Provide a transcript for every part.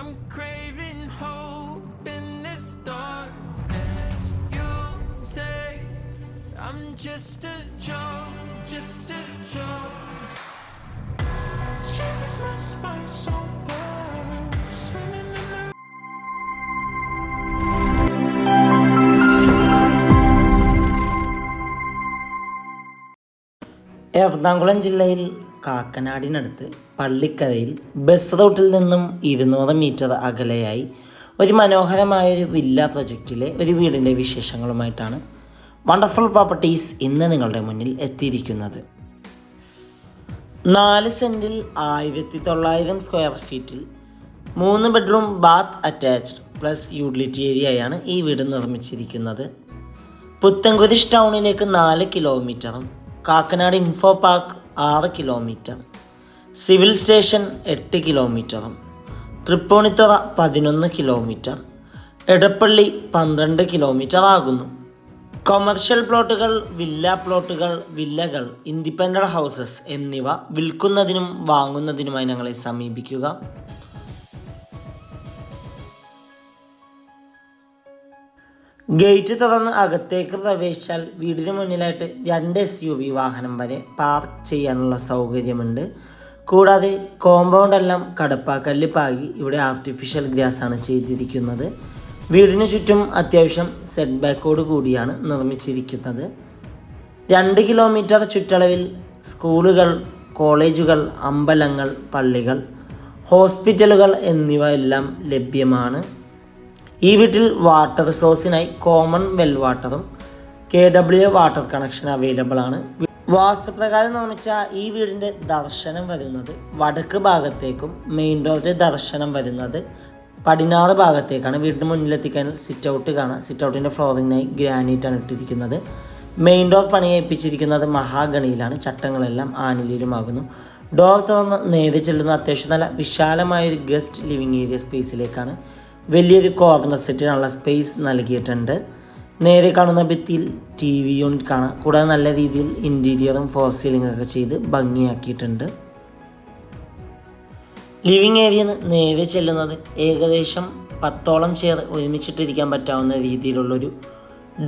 I'm craving hope in this darkness. You say I'm just a joke, just a joke. Shivers my spine so bad. Swimming in the Ernakulam ജില്ലയിൽ കാക്കനാടിനടുത്ത് പള്ളിക്കരയിൽ bus റൂട്ടിൽ നിന്നും ഇരുന്നൂറ് metre അകലെയായി ഒരു മനോഹരമായ ഒരു villa പ്രൊജക്റ്റിലെ ഒരു വീടിന്റെ വിശേഷങ്ങളുമായിട്ടാണ് വണ്ടർഫുൾ പ്രോപ്പർട്ടീസ് ഇന്ന് നിങ്ങളുടെ മുന്നിൽ എത്തിയിരിക്കുന്നത്. നാല് സെന്റിൽ ആയിരത്തി തൊള്ളായിരം സ്ക്വയർ ഫീറ്റിൽ മൂന്ന് bedroom bath attached plus utility ഏരിയയാണ് ഈ വീട് നിർമ്മിച്ചിരിക്കുന്നത്. പുത്തൻകുരിശ് ടൗണിലേക്ക് നാല് കിലോമീറ്ററും കാക്കനാട് ഇൻഫോ പാർക്ക് ആറ് കിലോമീറ്റർ. സിവിൽ സ്റ്റേഷൻ എട്ട് കിലോമീറ്ററും തൃപ്പൂണിത്തറ പതിനൊന്ന് കിലോമീറ്റർ. എടപ്പള്ളി പന്ത്രണ്ട് കിലോമീറ്റർ ആകുന്നു. കൊമേർഷ്യൽ പ്ലോട്ടുകൾ വില്ല പ്ലോട്ടുകൾ വില്ലകൾ ഇൻഡിപെൻഡന്റ് ഹൗസസ് എന്നിവ വിൽക്കുന്നതിനും വാങ്ങുന്നതിനുമായി ഞങ്ങളെ സമീപിക്കുക. ഗേറ്റ് തുറന്ന് അകത്തേക്ക് പ്രവേശിച്ചാൽ വീടിന് മുന്നിലായിട്ട് രണ്ട് എസ് യു വി വാഹനം വരെ പാർക്ക് ചെയ്യാനുള്ള സൗകര്യമുണ്ട്. കൂടാതെ കോമ്പൗണ്ട് എല്ലാം കടപ്പാക്കല്ല് പാകി ഇവിടെ ആർട്ടിഫിഷ്യൽ ഗ്രാസ് ആണ് ചെയ്തിരിക്കുന്നത്. വീടിന് ചുറ്റും അത്യാവശ്യം സെറ്റ് ബാക്കോട് കൂടിയാണ് നിർമ്മിച്ചിരിക്കുന്നത്. രണ്ട് കിലോമീറ്റർ ചുറ്റളവിൽ സ്കൂളുകൾ കോളേജുകൾ അമ്പലങ്ങൾ പള്ളികൾ ഹോസ്പിറ്റലുകൾ എന്നിവ എല്ലാം ലഭ്യമാണ്. ഈ വീട്ടിൽ വാട്ടർ സോഴ്സിനായി കോമൺ വെൽ വാട്ടറും K W water connection available ആണ്. വാസ്തുപ്രകാരം നിർമ്മിച്ച ഈ വീടിന്റെ ദർശനം വരുന്നത് വടക്ക് ഭാഗത്തേക്കും മെയിൻ ഡോറിന്റെ ദർശനം വരുന്നത് പടിഞ്ഞാറ് ഭാഗത്തേക്കാണ്. വീടിന് മുന്നിലെത്തിക്കാൻ സിറ്റ് ഔട്ട് കാണാം. സിറ്റ് ഔട്ടിന്റെ ഫ്ലോറിങ്ങിനായി ഗ്രാനൈറ്റാണ് ഇട്ടിരിക്കുന്നത്. മെയിൻ ഡോർ പണിയേൽപ്പിച്ചിരിക്കുന്നത് മഹാഗണിയിലാണ്. ചട്ടങ്ങളെല്ലാം ആനിലിലുമാകുന്നു ഡോർ തുറന്ന് നേരെ ചെല്ലുന്ന അത്യാവശ്യം നല്ല വിശാലമായ ഒരു ഗസ്റ്റ് ലിവിങ് ഏരിയ സ്പേസിലേക്കാണ് വലിയൊരു കോർണർ സെറ്റിനുള്ള സ്പേസ് നൽകിയിട്ടുണ്ട്. നേരെ കാണുന്ന ഭിത്തിയിൽ ടി വി യൂണിറ്റ് കാണാം. കൂടാതെ നല്ല രീതിയിൽ ഇന്റീരിയറും ഫോർ സീലിംഗ് ഒക്കെ ചെയ്ത് ഭംഗിയാക്കിയിട്ടുണ്ട്. ലിവിങ് ഏരിയ നേരെ ചെല്ലുന്നത് ഏകദേശം പത്തോളം ചെയർ ഒരുമിച്ചിട്ടിരിക്കാൻ പറ്റാവുന്ന രീതിയിലുള്ളൊരു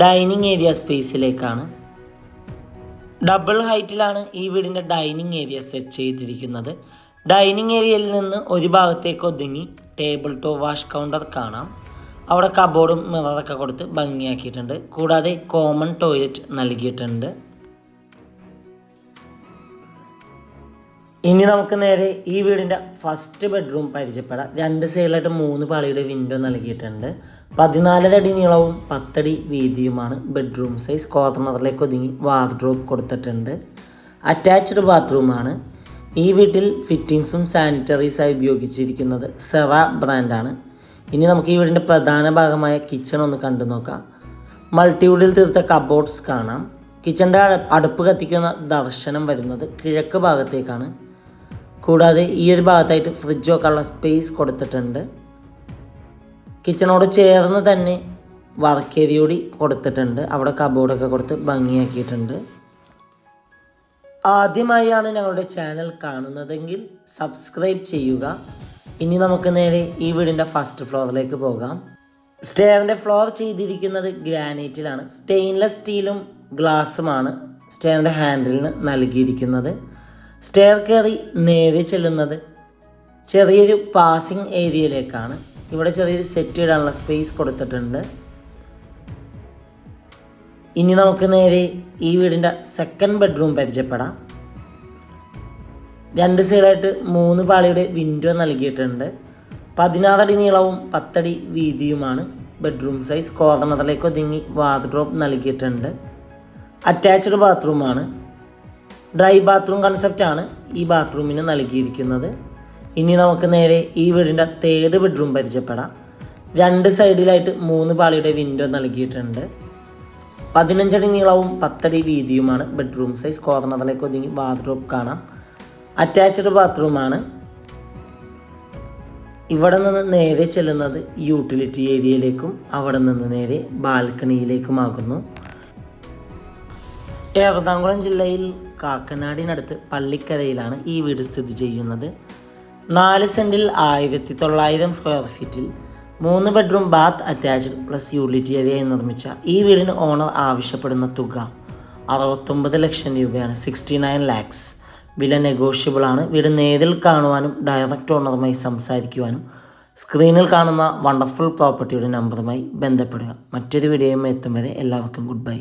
ഡൈനിങ് ഏരിയ സ്പേസിലേക്കാണ് ഡബിൾ ഹൈറ്റിലാണ് ഈ വീടിന്റെ ഡൈനിങ് ഏരിയ സെറ്റ് ചെയ്തിരിക്കുന്നത്. ഡൈനിങ് ഏരിയയിൽ നിന്ന് ഒരു ഭാഗത്തേക്ക് ഒതുങ്ങി ടേബിൾ ടു വാഷ് കൗണ്ടർ കാണാം. അവിടെ കബോർഡും മിററൊക്കെ കൊടുത്ത് ഭംഗിയാക്കിയിട്ടുണ്ട്. കൂടാതെ കോമൺ ടോയ്ലറ്റ് നൽകിയിട്ടുണ്ട്. ഇനി നമുക്ക് നേരെ ഈ വീടിന്റെ ഫസ്റ്റ് ബെഡ്റൂം പരിചയപ്പെടാം. രണ്ട് സൈഡിലായിട്ട് മൂന്ന് പാളിയുടെ വിൻഡോ നൽകിയിട്ടുണ്ട്. പതിനാലരടി നീളവും പത്തടി വീതിയുമാണ് ബെഡ്റൂം സൈസ് കോർണറിലേക്ക് ഒതുങ്ങി വാർഡ്രോപ്പ് കൊടുത്തിട്ടുണ്ട്. അറ്റാച്ച്ഡ് ബാത്റൂമാണ് ഈ വീട്ടിൽ ഫിറ്റിങ്സും സാനിറ്ററീസായി ഉപയോഗിച്ചിരിക്കുന്നത് സെറ ബ്രാൻഡാണ് ഇനി നമുക്ക് ഈ വീടിന്റെ പ്രധാന ഭാഗമായ കിച്ചൺ ഒന്ന് കണ്ടു നോക്കാം. മൾട്ടിവുഡിൽ തീർത്ത കബോർഡ്സ് കാണാം. കിച്ചന്റെ അടുപ്പ് കത്തിക്കുന്ന ദർശനം വരുന്നത് കിഴക്ക് ഭാഗത്തേക്കാണ്. കൂടാതെ ഈ ഒരു ഭാഗത്തായിട്ട് ഫ്രിഡ്ജ് വെക്കാനുള്ള സ്പേസ് കൊടുത്തിട്ടുണ്ട്. കിച്ചണോട് ചേർന്ന് തന്നെ വർക്ക് ഏരിയ കൂടി കൊടുത്തിട്ടുണ്ട്. അവിടെ കബോർഡൊക്കെ കൊടുത്ത് ഭംഗിയാക്കിയിട്ടുണ്ട്. ആദ്യമായാണ് ഞങ്ങളുടെ ചാനൽ കാണുന്നതെങ്കിൽ സബ്സ്ക്രൈബ് ചെയ്യുക. ഇനി നമുക്ക് നേരെ ഈ വീടിന്റെ ഫസ്റ്റ് ഫ്ലോറിലേക്ക് പോകാം. സ്റ്റെയറിന്റെ ഫ്ലോർ ചെയ്തിരിക്കുന്നത് ഗ്രാനൈറ്റിലാണ്. സ്റ്റെയിൻലെസ് സ്റ്റീലും ഗ്ലാസ്സുമാണ് സ്റ്റെയറിന്റെ ഹാൻഡിലിന് നൽകിയിരിക്കുന്നത്. സ്റ്റെയർ കയറി നേരെ ചെല്ലുന്നത് ചെറിയൊരു പാസിംഗ് ഏരിയയിലേക്കാണ്. ഇവിടെ ചെറിയൊരു സെറ്റ് ഇടാനുള്ള സ്പേസ് കൊടുത്തിട്ടുണ്ട്. ഇനി നമുക്ക് നേരെ ഈ വീടിന്റെ സെക്കൻഡ് ബെഡ്റൂം പരിചയപ്പെടാം. രണ്ട് സൈഡായിട്ട് മൂന്ന് പാളിയുടെ വിൻഡോ നൽകിയിട്ടുണ്ട്. പതിനാറടി നീളവും പത്തടി വീതിയുമാണ് ബെഡ്റൂം സൈസ് കോർണറിലേക്ക് ഒതുങ്ങി വാർഡ്രോബ് നൽകിയിട്ടുണ്ട്. അറ്റാച്ച്ഡ് ബാത്റൂമാണ് ഡ്രൈ ബാത്റൂം കൺസെപ്റ്റാണ് ഈ ബാത്റൂമിന് നൽകിയിരിക്കുന്നത്. ഇനി നമുക്ക് നേരെ ഈ വീടിന്റെ തേർഡ് ബെഡ്റൂം പരിചയപ്പെടാം. രണ്ട് സൈഡിലായിട്ട് മൂന്ന് പാളിയുടെ വിൻഡോ നൽകിയിട്ടുണ്ട്. പതിനഞ്ചടി നീളവും പത്തടി വീതിയുമാണ് ബെഡ്റൂം സൈസ്. കോർണറിലേക്ക് ഒതുങ്ങി ബാത്റൂം കാണാം. അറ്റാച്ച്ഡ് ബാത്റൂമാണ്. ഇവിടെ നിന്ന് നേരെ ചെല്ലുന്നത് യൂട്ടിലിറ്റി ഏരിയയിലേക്കും അവിടെ നിന്ന് നേരെ ബാൽക്കണിയിലേക്കുമാകുന്നു. എറണാകുളം ജില്ലയിൽ കാക്കനാടിനടുത്ത് പള്ളിക്കരയിലാണ് ഈ വീട് സ്ഥിതി ചെയ്യുന്നത്. നാല് സെന്റിൽ ആയിരത്തി തൊള്ളായിരം സ്ക്വയർ ഫീറ്റിൽ മൂന്ന് bedroom bath attached plus utility ഏരിയയായി നിർമ്മിച്ച ഈ വീടിന് ഓണർ ആവശ്യപ്പെടുന്ന തുക അറുപത്തൊമ്പത് ലക്ഷം രൂപയാണ് സിക്സ്റ്റി നയൻ ലാക്സ് വില നെഗോഷ്യബിൾ ആണ്. വീട് നേരിൽ കാണുവാനും ഡയറക്റ്റ് ഓണറുമായി സംസാരിക്കുവാനും സ്ക്രീനിൽ കാണുന്ന വണ്ടർഫുൾ പ്രോപ്പർട്ടിയുടെ നമ്പറുമായി ബന്ധപ്പെടുക. മറ്റൊരു വീഡിയോയുമായി എത്തും വരെ എല്ലാവർക്കും ഗുഡ് ബൈ